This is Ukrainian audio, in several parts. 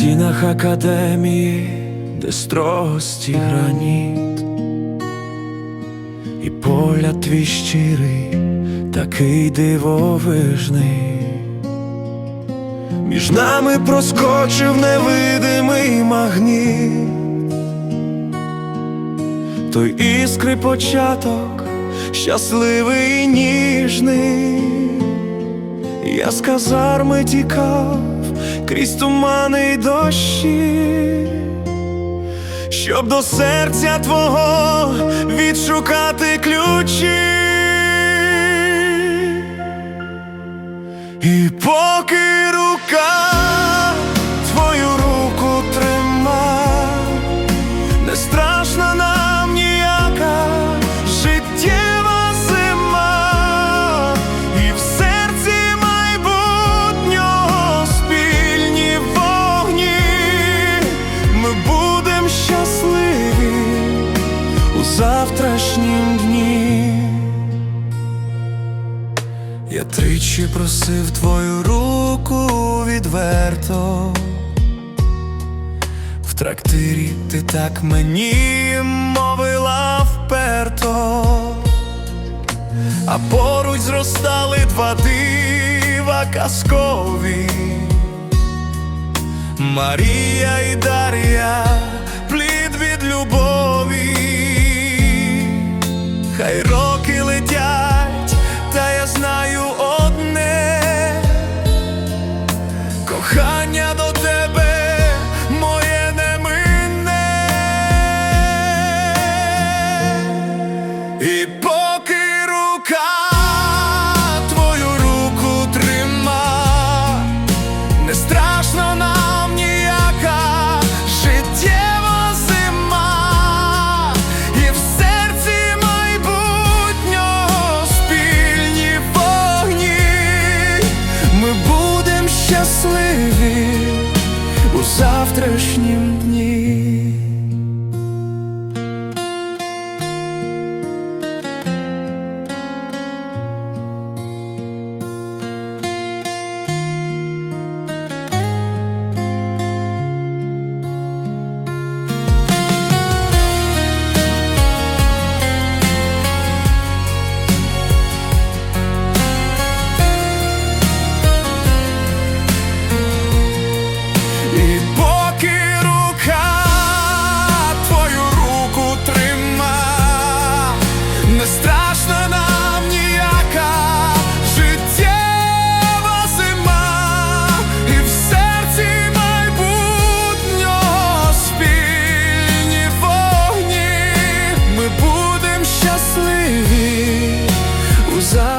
стінах академії, де строгості граніт, і погляд твій щирий, такий дивовижний. Між нами проскочив невидимий магніт, той іскри початок, щасливий і ніжний. Я з казарми тікав крізь тумани й дощі, щоб до серця твого відшукати ключі. І поки у завтрашнім дні. Я тричі просив твою руку відверто. В трактирі ти так мені мовила вперто, а поруч зростали два дива казкові. Марія і Дар'я, плід від любові, хай роки летять, та я знаю одне, кохання до тебе моє не мине. І завтрашнім дні.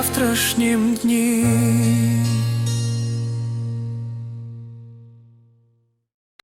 завтрашнім дні.